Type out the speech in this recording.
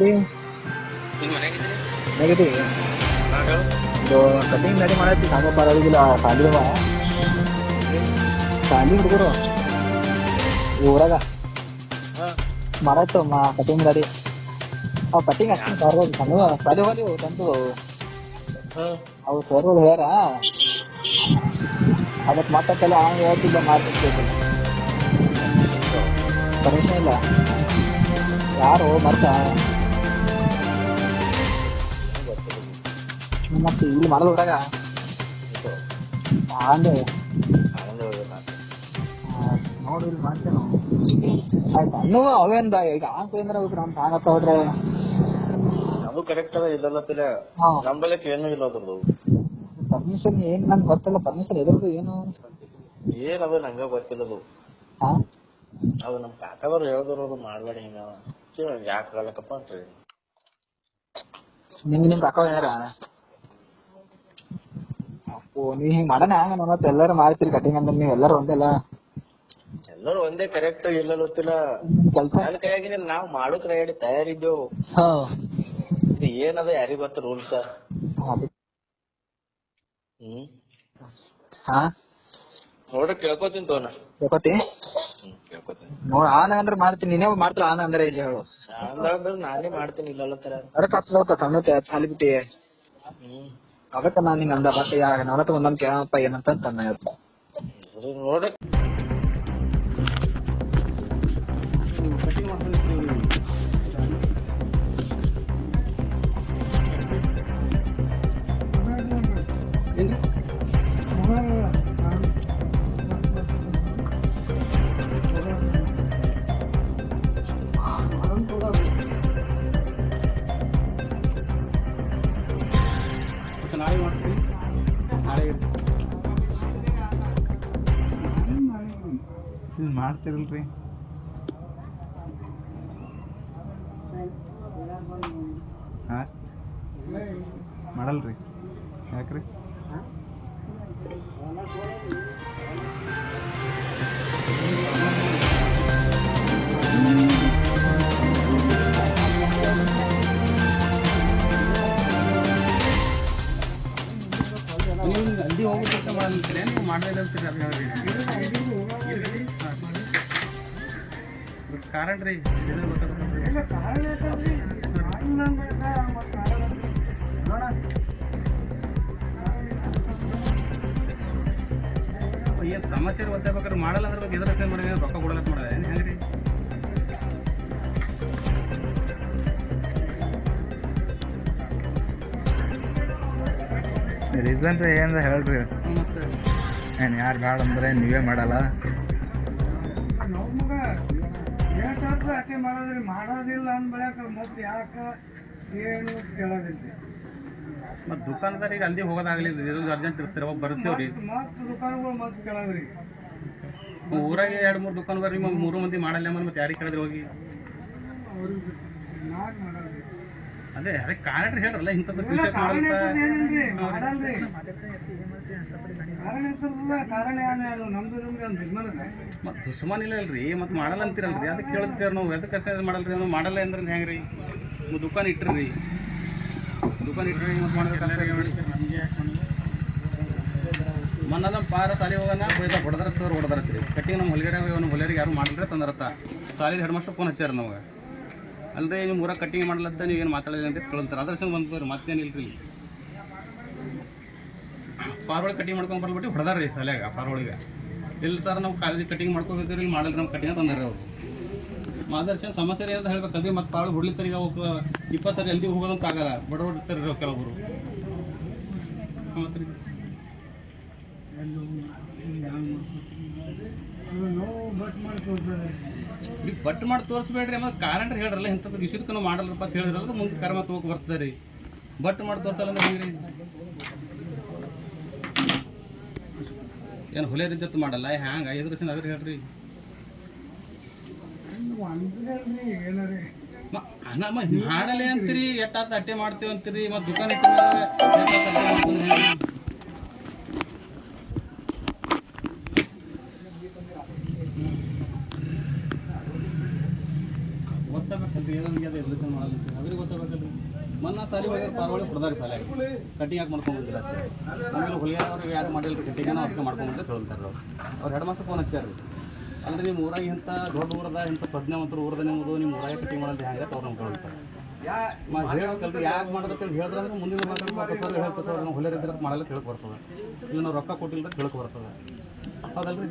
ಮನೆಗಿದ್ದೀರಿ ಹೇಗಿದ್ದೀವಿ ಇದು ಕಟಿಂಗ್ ನಡಿ ಮಾಡತ್ತಿ ಸಾಂಗ ಪರವಾಗಿಲ್ಲ ಸಾಲಿ ಅವ ಸಾಲಿ ಹುಡುಗರು ಊರಾಗ ಮಾಡತ್ತು ಮಾ ಕಟಿಂಗ್ ಗಾಡಿ ಅವ್ ಕಟಿಂಗ್ ಅಷ್ಟು ಬರ್ಬೋದು ಸಣ್ಣ ಸಾಲಿ ಹೋಗಿ ತಂದು ಅವು ಸರ್ಗಳು ಹೇಳ್ಯಾರ ಅದಕ್ಕೆ ಕೆಲ ಹಂಗೆ ಹೇಳ್ತಿದ್ದ ಮಾಡ್ತಿರ್ಬೇಕು ಪರ್ಮಿಷನ್ ಇಲ್ಲ ಯಾರು ಮರ್ತ ಮತ್ತೆ ಇಲ್ಲಿ ಮಾಡೋದು ಹೋದಾಗ ಆಂದೆ ನೋಡ್ರಿ ಇಲ್ಲಿ ಮಾಡ್ತೇನೆ ಆಯ್ತು? ಅನ್ನುವ ಅವೇನ್ ಈಗ ಆ ಏನಾರ ಹೋಗ್ರಿ ನಮ್ಮ ಸಾಂಗತ್ತ ಹೋದ್ರೆ? ನಮಗೂ ಕರೆಕ್ಟ್ ಅದ ಇಲ್ಲತ್ತಿಲ್ಲ ಹಾ. ನಂಬಲಕ್ಕೆ ಏನು ಇಲ್ಲ ಅದ್ರದ್ದು. ಪರ್ಮಿಷನ್ ಏನ್ ನಂಗೆ ಗೊತ್ತಿಲ್ಲ ಪರ್ಮಿಷನ್ ಎದ್ರದ್ದು ಏನು? ಏನದ ನಂಗ ಗೊತ್ತಿಲ್ಲ ಅದು. ಅದು ನಮ್ ಕಾಕದವ್ರು ಹೇಳಿದ್ರು ಅದು ಮಾಡ್ಬೇಡ ಹಿಂಗ ಯಾಕೆ ಹೇಳಕಪ್ಪ ಅಂತ ಹೇಳಿ ನಿಂಗೆ ನಿಮ್ ಕಾಕ ಏನಾರ ಅಪ್ಪೋ ನೀವ್ ಹಿಂಗ್ ಮಾಡನ ಹಂಗ ಮತ್ತ ಎಲ್ಲಾರು ಮಾಡ್ತೀರಿ ಕಟಿಂಗ್ ಅಂದ್ರೆ ನೀವ್ ಎಲ್ಲಾರು ಒಂದೆಲ್ಲ? ಎಲ್ಲರೂ ಒಂದೇ ಕರೆಕ್ಟ್ ಇಲ್ಲ ಗೊತ್ತಿಲ್ಲ. ಕೆಲ್ಸ? ನನ್ನ ಕೈಯಾಗಿನ ನಾವ್ ಮಾಡೋಕ್ ರೆಡಿ ತಯಾರಿದ್ದೇವು. ಇದು ಏನದ ಯಾರಿಗ್ ಗೊತ್ತ ರೂಲ್ಸ್ ಹ್ಮ್. ಹಾ? ನೋಡ್ರಿ ಕೇಳ್ಕೊತೀನಿ ತೋನ. ಕೇಳ್ಕೊತಿ? ಕೇಳ್ಕೊತೀನಿ. ನೋಡ್ ಆನ ಅಂದ್ರೆ ಮಾಡ್ತೀನಿ ನೀನೇ ಮಾಡ್ತಾರ ಆನ ಅಂದ್ರೆ ಇಲ್ಲಿ ಹೇಳು. ನಾನೇ ಮಾಡ್ತೀನಿ ಇಲ್ಲ ತರ. ಅದಕ್ಕೆ ಹತ್ತದ ಸಣ್ಣ ಸಾಲಿ ಬಿಟ್ಟಿ. ಹ್ಮ್. ಅದಕ್ಕೆ ನಾನು ನಿಂಗೆ ಅಂದ ಮತ್ತೆ ಯಾ ನನ್ನ ಹತ್ರ ಒಂದೊಂದು ಕೇಳಪ್ಪ ಏನಂತ ತಂದ ಇದು ಮಾಡ್ತಿರಲ್ರಿ. ಹಾಂ? ಮಾಡಲ್ರಿ. ಯಾಕ್ರಿ? ನೀವು ಅಲ್ಲಿ ಹೋಗ್ಬಿಟ್ಟು ಮಾಡಲ್ತೀರಿ ನೀವು ಮಾಡಲಿಲ್ಲ ಅಂತೀರಿ ಕಾರಣ ರೀ ಏನು ಸಮಸ್ಯೆ ಗೊತ್ತಾಗ್ಬೇಕಾದ್ರೆ ಮಾಡಲ್ಲ ಅಂದ್ರೆ ಬಗ್ಗೆ ಎದುರು ಮಾಡಿ ರೊಕ್ಕ ಕೊಡಲಕ್ಕ ಮಾಡಲ್ಲ. ಏನು ಹೆಂಗ್ರಿ? ರೀಸನ್ ರೀ ಏನಂದ್ರೆ ಹೇಳ್ರಿ? ಏನು ಯಾರು ಬೇಡ ಅಂದ್ರೆ ನೀವೇ ಮಾಡಲ್ಲ. ಏಟಾದ್ರೂ ಅಟೆ ಮಾಡೋದ್ರಿ? ಮಾಡೋದಿಲ್ಲ ಅನ್ಬಳಕ ಮತ್ತೆ ಯಾಕ ಏನು ಕೇಳೋದಿಲ್ಲ ಮತ್ತು ದುಕಾನದಾರಿಗೆ ಅಲ್ಲಿ ಹೋಗೋದಾಗಲಿಲ್ಲ ಇರೋದು ಅರ್ಜೆಂಟ್ ಇರ್ತೀರ ಹೋಗಿ ಬರ್ತೀವ್ರಿ ಮತ್ತು ದುಕಾನಗಳು ಮತ್ತೆ ಕೇಳೋದ್ರಿ. ಊರಾಗೆ ಎರಡು ಮೂರು ದುಕಾನ್ ಬರ್ರಿ ಮೂರು ಮಂದಿ ಮಾಡಲ್ಲ ಮತ್ತೆ ಯಾರಿಗೆ ಕೇಳಿದ್ರೆ ಹೋಗಿ? ಅವ್ರಿಗೆ ನಾನು ಮಾಡೋದ್ರಿ ಅದೇ ಅದೇ ಕಾರಣ ಹೇಳ್ರಲ್ಲ ಇಂಥದ್ದು ಮತ್ತು ದುಶ್ಮನ್ ಇಲ್ಲ ಅಲ್ರಿ ಮತ್ತೆ ಮಾಡಲ್ಲ ಅಂತೀರಲ್ರಿ ಅದಕ್ಕೆ ಕೇಳ್ತೀರ ನಾವು? ಎದಕ್ಕೆ ಕಸ ಮಾಡಲ್ರಿ ನಾವು ಮಾಡಲ್ಲ ಅಂದ್ರೆ ಹೆಂಗೆ ರೀ ನೀವು ದುಕಾನ್ ಇಟ್ಟಿರಿ ದುಕಾನ್ ಇಟ್ರಿ ಮತ್ತು ಮಾಡ್ಬೇಕಾದ್ರೆ ಮನ್ನದ ಪಾರ ಸಾಲಿ ಹೋಗೋಣ ಬೈದ ಹೊಡೆದ್ರ ಸರ್ ಹೊಡೆದರತ್ರಿ ಕಟ್ಟಿಗೆ ನಮ್ಮ ಹೊಲಗಡೆ ಹೊಲಿಯರಿಗೆ ಯಾರು ಮಾಡಿದ್ರೆ ತಂದರತ್ತ? ಸಾಲಿದ ಹೆಡ್ ಮಾಸ್ಟರ್ ಫೋನ್ ಹಚ್ಚಾರ ನಮಗೆ. ಅಲ್ಲದೆ ನಿಮ್ಮ ಊರಾಗ ಕಟ್ಟಿಂಗ್ ಮಾಡ್ಲತ್ತ ನೀವು ಏನು ಮಾತಾಡಿಲ್ಲ ಅಂತ ಕೇಳ್ತಾರೆ. ಅದ್ರ ಸಂಗ್ ಬಂದ್ರಿ ಮತ್ತೇನು ರೀ ಪಾರ್ವಳಿ ಕಟಿಂಗ್ ಮಾಡ್ಕೊಂಡು ಬರ್ಬಿಟ್ಟು ಹೊಡೆದಾರ ರೀ ಸಲ್ಯಾಗ ಪಾರ್ವಳಿಗೆ. ಇಲ್ಲ ಸರ್ ನಾವು ಕಾಲೇಜ್ ಕಟಿಂಗ್ ಮಾಡ್ಕೋಬೇಕ್ರಿ, ಇಲ್ಲಿ ಮಾಡಲ್ಲ ನಮ್ಮ ಕಟಿಂಗ್ ತಂದಾರೆ ಅವರು. ಮಾದರ್ಶನ ಸಮಸ್ಯೆ ಅಂತ ಹೇಳ್ಬೇಕಲ್ರಿ, ಮತ್ತೆ ಪಾಳು ಹೊಡ್ಲಿತ್ತಾರ ಅವಕ್ಕೆ ಇಪ್ಪತ್ತು ಸರಿ ಎಲ್ದಿ ಹೋಗೋದಂತ ಆಗಲ್ಲ ಬಡ ಹೊಡಿತಾರೆ ಕೆಲವರು. ನೋವು ಪಟ್ಟು ಮಾಡಿ ತೋರಿಸ್ಬೇಡ್ರಿ ಮತ್ತು ಕಾರಣ ಹೇಳ್ರಲ್ಲ ಇಂಥದ್ದು ವಿಷಯಕ್ಕೆ ಮಾಡಲ್ರಪ್ಪ ಅಂತ ಹೇಳಿದ್ರಲ್ಲ ಮುಂದೆ ಕರ್ಮ ತಗೋಕ್ ಬರ್ತದೆ ರೀ. ಬಟ್ ಮಾಡಿ ತೋರಿಸಲ್ಲ ಅಂದ್ರೆ ಹೆಂಗ್ರಿ? ಏನು ಹೊಲಿಯರಿದ್ದತ್ತು ಮಾಡಲ್ಲ ಹ್ಯಾಂಗ? ಐದು ವರ್ಷ ಅದ್ರ ಹೇಳ್ರಿ. ಮಾಡಲ್ಲ ಅಂತೀರಿ ಎಟ್ಟಾತ ಅಟ್ಟೆ ಮಾಡ್ತೇವೆ ಅಂತೀರಿ ಮತ್ತೆ ದುಕಾನ್ ಇಟ್ಟ ಮೇಲೆ ಎಷ್ಟಾತ್ ಅಟ್ಟೆ ಮಾಡ್ತೀವಿ ಅಂತ ಹೇಳಿ. ಗೊತ್ತಾಗಬೇಕಲ್ರಿ ಏನೋ ಅದು ಎದುರಿಸನ್ ಮಾಡಲಿಕ್ಕೆ. ಅದ್ರಿಗೆ ಅವ್ರಿಗೆ ಗೊತ್ತಾಗಬೇಕಲ್ರಿ ಮೊನ್ನೆ ಸಾಲಿ ಹೋಗ್ಯಾರ ಪಾರ್ವಳಿ ಹೊಡೆದಾರಿ ಸಾಲ ಕಟ್ಟಿಂಗ್ ಯಾಕೆ ಮಾಡ್ಕೊಂಡು ಬಂದಿಲ್ಲ ನಮಗೆ ಹುಲಿಯಾರ ಅವ್ರಿಗೆ ಯಾರು ಮಾಡಿಲ್ಲ, ಕಟ್ಟಿಂಗ್ ಅವ್ರಿಗೆ ಮಾಡ್ಕೊಂಡು ಬಂದ್ರೆ ಹೇಳ್ತಾರೆ ಅವ್ರು. ಅವ್ರು ಹೆಡ್ ಮಾಸ್ಟರ್ ಫೋನ್ ಹಚ್ಚಾರ. ಅಂದ್ರೆ ನಿಮ್ಮ ಊರಾಗ ಇಂಥ ದೊಡ್ಡ ಊರದ, ಇಂಥ ಪ್ರಜ್ಞಾವಂತರು ಊರದ ನಿಮ್ಮದು, ನಿಮ್ಮ ಊರಾಗ ಕಟ್ಟಿಂಗ್ ಮಾಡೋದು ಹೆಂಗೆ ಅವ್ರು ನಮ್ಗೆ ಹೇಳ್ತಾರೆ ಹೇಳ್ಬೇಕಲ್ರಿ ಯಾಕೆ ಮಾಡೋದಕ್ಕೆ ಹೇಳಿದ್ರೆ ಅಂದ್ರೆ ಮುಂದಿನ ಹೇಳ್ಬೇಕು ಸರ್ ನಾವು ಹೊಲಿಯರ್ ಇದ್ರೆ ಮಾಡಲ್ಲ ಕೇಳಕ್ ಬರ್ತದೆ ಇಲ್ಲ ನಾವು ರೊಕ್ಕ ಕೊಟ್ಟಿಲ್ಲ ಕೇಳಕ್ ಬರ್ತದೆ ಹೌದಲ್ರಿ?